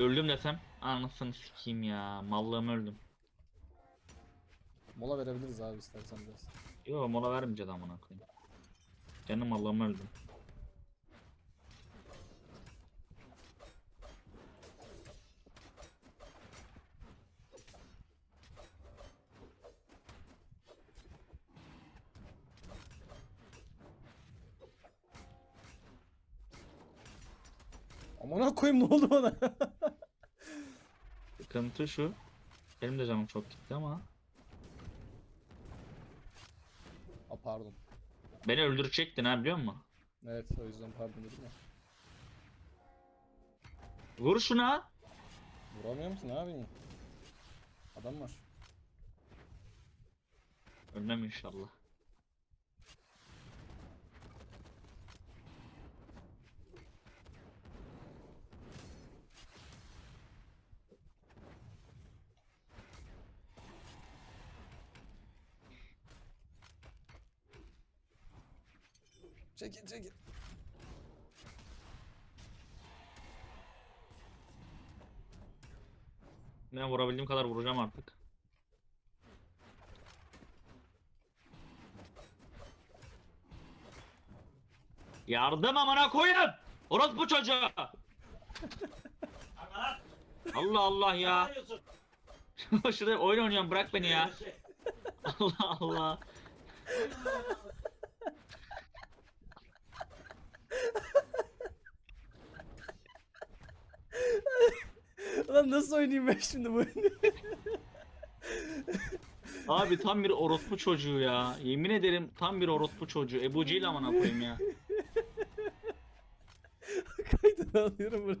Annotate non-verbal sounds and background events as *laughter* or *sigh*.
Öldüm desem anasını sikeyim ya. Mallığımı öldüm. Mola verebiliriz abi istersen biraz. Yo mola vermeyeceğiz amına koyayım. Canım mallığımı öldüm. Amına koyayım ne oldu bana? *laughs* Sıkıntı şu. Benim de canım çok gitti ama. Aa pardon. Beni öldürecektin ha biliyor musun? Evet o yüzden pardon dedim ya. Vur şuna. Vuramıyor musun abi? Adam var. Ölmem inşallah. Çekil çekil. Ne vurabildiğim kadar vuracağım artık. Yardım amına koyun! Orospu çocuğu! *laughs* Allah Allah ya. *laughs* Şurada oyun oynuyorum bırak beni ya. *laughs* Allah Allah. Lan nasıl oynayayım ben şimdi bu oyunu? *laughs* Abi tam bir orospu çocuğu ya. Yemin ederim tam bir orospu çocuğu. Ebu Cehil amına koyayım ya. *laughs* Kaydını alıyorum buraya.